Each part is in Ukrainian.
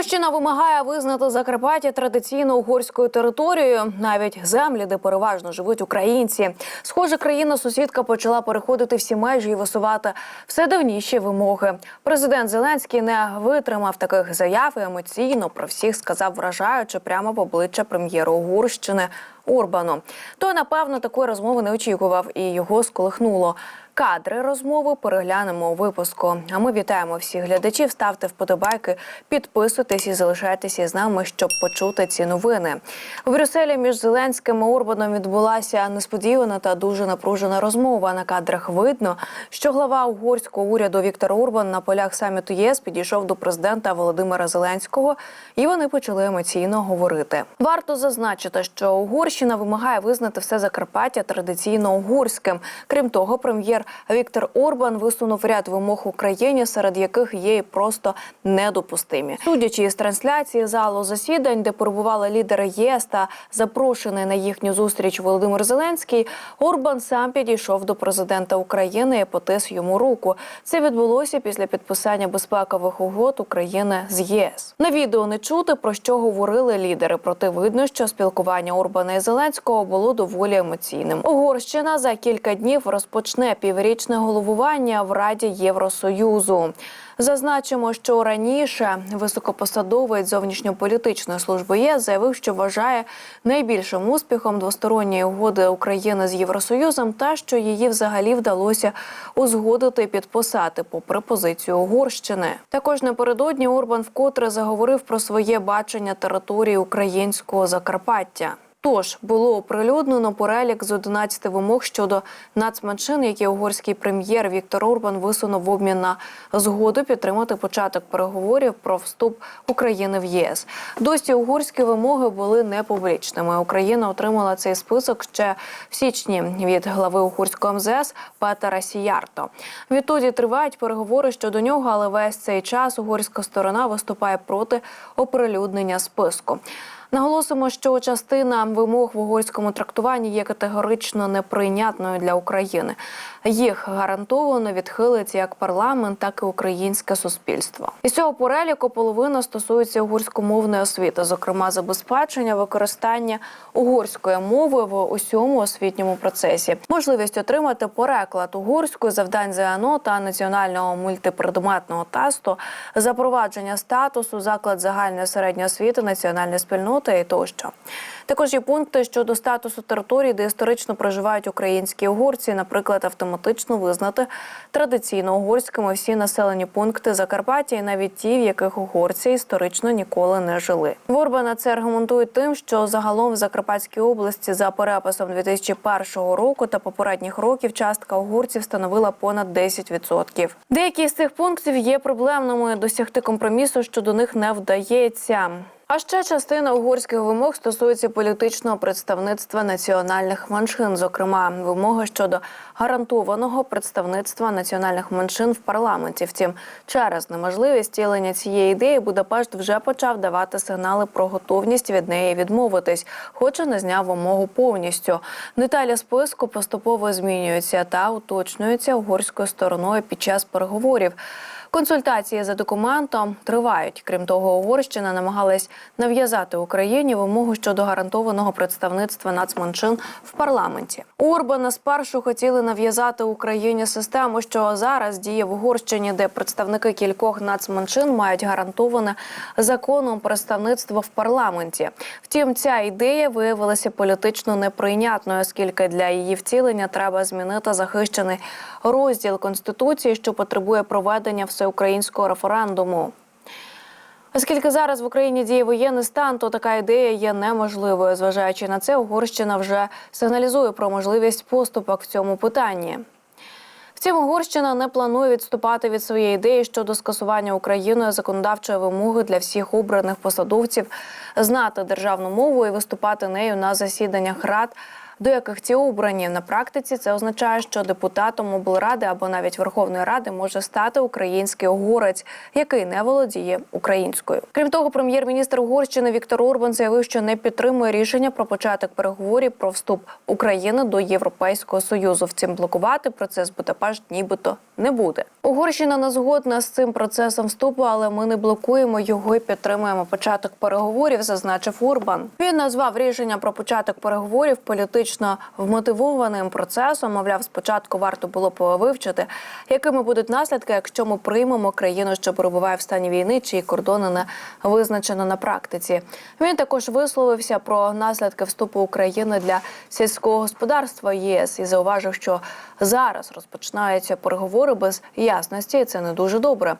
Угорщина вимагає визнати Закарпаття традиційно угорською територією, навіть землі, де переважно живуть українці. Схоже, країна сусідка почала переходити всі межі і висувати все давніші вимоги. Президент Зеленський не витримав таких заяв і емоційно про всіх сказав, вражаючи прямо в обличчя прем'єра Угорщини Орбану. Той, напевно, такої розмови не очікував, і його сколихнуло. Кадри розмови переглянемо у випуску. А ми вітаємо всіх глядачів. Ставте вподобайки, підписуйтесь і залишайтеся з нами, щоб почути ці новини. У Брюсселі між Зеленським і Орбаном відбулася несподівана та дуже напружена розмова. На кадрах видно, що глава угорського уряду Віктор Орбан на полях саміту ЄС підійшов до президента Володимира Зеленського, і вони почали емоційно говорити. Варто зазначити, що Угорщина вимагає визнати все Закарпаття традиційно угорським. Крім того, прем'єр Віктор Орбан висунув ряд вимог Україні, серед яких є і просто недопустимі. Судячи із трансляції залу засідань, де перебували лідери ЄС та запрошений на їхню зустріч Володимир Зеленський, Орбан сам підійшов до президента України і потис йому руку. Це відбулося після підписання безпекових угод України з ЄС. На відео не чути про що говорили лідери. Проте видно, що спілкування Орбана і Зеленського було доволі емоційним. Угорщина за кілька днів розпочне піврічне головування в Раді Євросоюзу. Зазначимо, що раніше високопосадовець зовнішньополітичної служби ЄС заявив, що вважає найбільшим успіхом двосторонньої угоди України з Євросоюзом, та що її взагалі вдалося узгодити підписати, попри позицію Угорщини. Також напередодні Орбан вкотре заговорив про своє бачення території українського Закарпаття. Тож було оприлюднено перелік з 11 вимог щодо нацменшин, які угорський прем'єр Віктор Орбан висунув в обмін на згоду підтримати початок переговорів про вступ України в ЄС. Досі угорські вимоги були непублічними. Україна отримала цей список ще в січні від глави угорського МЗС Петера Сіярто. Відтоді тривають переговори щодо нього, але весь цей час угорська сторона виступає проти оприлюднення списку. Наголосимо, що частина вимог в угорському трактуванні є категорично неприйнятною для України. Їх гарантовано відхилить як парламент, так і українське суспільство. Із цього переліку половина стосується угорськомовної освіти, зокрема забезпечення використання угорської мови в усьому освітньому процесі, можливість отримати переклад угорської завдань ЗНО та національного мультипредметного тесту, запровадження статусу, заклад загальної середньої освіти, національної спільноти і тощо. Також є пункти щодо статусу територій, де історично проживають українські угорці, наприклад, автоматично визнати традиційно угорськими всі населені пункти Закарпаття, і навіть ті, в яких угорці історично ніколи не жили. В Орбана це аргументують тим, що загалом в Закарпатській області за переписом 2001 року та попередніх років частка угорців становила понад 10%. Деякі з цих пунктів є проблемними. Досягти компромісу щодо них не вдається. А ще частина угорських вимог стосується політичного представництва національних меншин, зокрема вимоги щодо гарантованого представництва національних меншин в парламенті. Втім, через неможливість втілення цієї ідеї Будапешт вже почав давати сигнали про готовність від неї відмовитись, хоча не зняв вимогу повністю. Деталі списку поступово змінюються та уточнюються угорською стороною під час переговорів. Консультації за документом тривають. Крім того, Угорщина намагалась нав'язати Україні вимогу щодо гарантованого представництва нацменшин в парламенті. У Орбана спершу хотіли нав'язати Україні систему, що зараз діє в Угорщині, де представники кількох нацменшин мають гарантоване законом представництво в парламенті. Втім, ця ідея виявилася політично неприйнятною, оскільки для її втілення треба змінити захищений розділ конституції, що потребує проведення всеукраїнського референдуму. Оскільки зараз в Україні діє воєнний стан, то така ідея є неможливою. Зважаючи на це, Угорщина вже сигналізує про можливість поступок в цьому питанні. Втім, Угорщина не планує відступати від своєї ідеї щодо скасування Україною законодавчої вимоги для всіх обраних посадовців знати державну мову і виступати нею на засіданнях рад до яких ці обрані. На практиці це означає, що депутатом облради або навіть Верховної Ради може стати український угорець, який не володіє українською. Крім того, прем'єр-міністр Угорщини Віктор Орбан заявив, що не підтримує рішення про початок переговорів про вступ України до Європейського союзу. Втім, блокувати процес Будапешт нібито не буде. Угорщина не згодна з цим процесом вступу, але ми не блокуємо його і підтримуємо початок переговорів, зазначив Орбан. Він назвав рішення про початок переговорів політично вмотивованим процесом. Мовляв, спочатку варто було б вивчити, якими будуть наслідки, якщо ми приймемо країну, що перебуває в стані війни, чиї кордони не визначено на практиці. Він також висловився про наслідки вступу України для сільського господарства ЄС і зауважив, що зараз розпочинаються переговори без ясності, і це не дуже добре.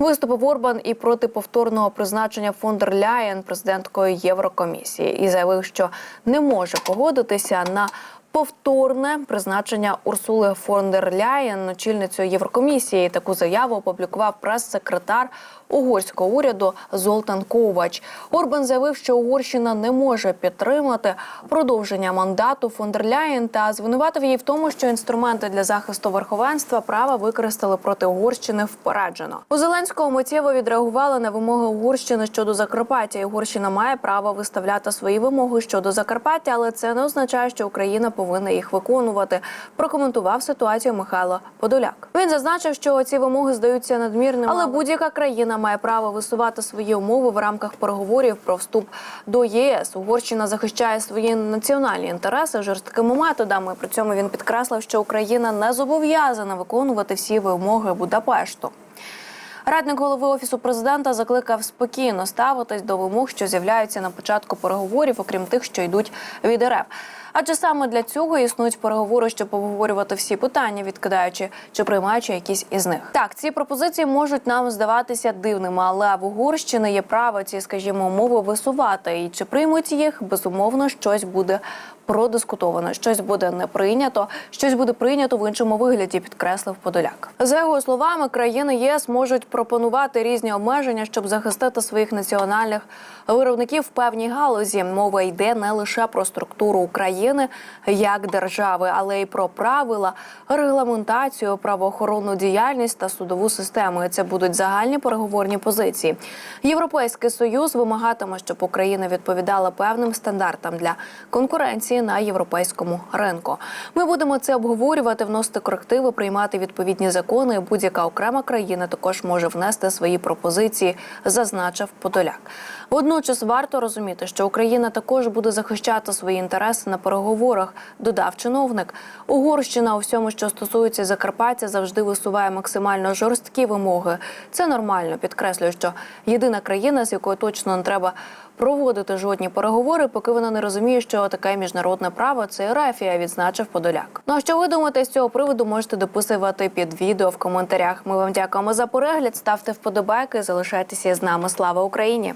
Виступив Орбан і проти повторного призначення фондер Ляєн президенткою Єврокомісії і заявив, що не може погодитися на повторне призначення Урсули фон дер Ляєн очільницею Єврокомісії. Таку заяву опублікував прес-секретар угорського уряду Золтан Ковач. Орбан заявив, що Угорщина не може підтримати продовження мандату фон дер Ляєн та звинуватив її в тому, що інструменти для захисту верховенства права використали проти Угорщини впереджено. У Зеленського миттєво відреагували на вимоги Угорщини щодо Закарпаття. І Угорщина має право виставляти свої вимоги щодо Закарпаття, але це не означає, що Україна повинна їх виконувати. Прокоментував ситуацію Михайло Подоляк. Він зазначив, що ці вимоги здаються надмірними, але будь-яка країна має право висувати свої умови в рамках переговорів про вступ до ЄС. Угорщина захищає свої національні інтереси жорсткими методами. При цьому він підкреслив, що Україна не зобов'язана виконувати всі вимоги Будапешту. Радник голови офісу президента закликав спокійно ставитись до вимог, що з'являються на початку переговорів, окрім тих, що йдуть від РФ. Адже саме для цього існують переговори, щоб обговорювати всі питання, відкидаючи чи приймаючи якісь із них. Так, ці пропозиції можуть нам здаватися дивними, але в Угорщини є право ці, скажімо, умови висувати. І чи приймуть їх, безумовно, щось буде продискутовано, щось буде не прийнято, щось буде прийнято в іншому вигляді, підкреслив Подоляк. За його словами, країни ЄС можуть пропонувати різні обмеження, щоб захистити своїх національних виробників в певній галузі. Мова йде не лише про структуру України як держави, але й про правила, регламентацію, правоохоронну діяльність та судову систему. І це будуть загальні переговорні позиції. Європейський союз вимагатиме, щоб Україна відповідала певним стандартам для конкуренції на європейському ринку. Ми будемо це обговорювати, вносити корективи, приймати відповідні закони. Будь-яка окрема країна також може внести свої пропозиції, зазначив Подоляк. Водночас варто розуміти, що Україна також буде захищати свої інтереси на переговорах. Додав чиновник. Угорщина у всьому, що стосується Закарпаття, завжди висуває максимально жорсткі вимоги. Це нормально. Підкреслюю, що єдина країна, з якою точно не треба проводити жодні переговори, поки вона не розуміє, що таке міжнародне право це Рафія, відзначив Подоляк. Ну а що ви думаєте з цього приводу? Можете дописувати під відео в коментарях. Ми вам дякуємо за перегляд. Ставте вподобайки, залишайтеся з нами. Слава Україні!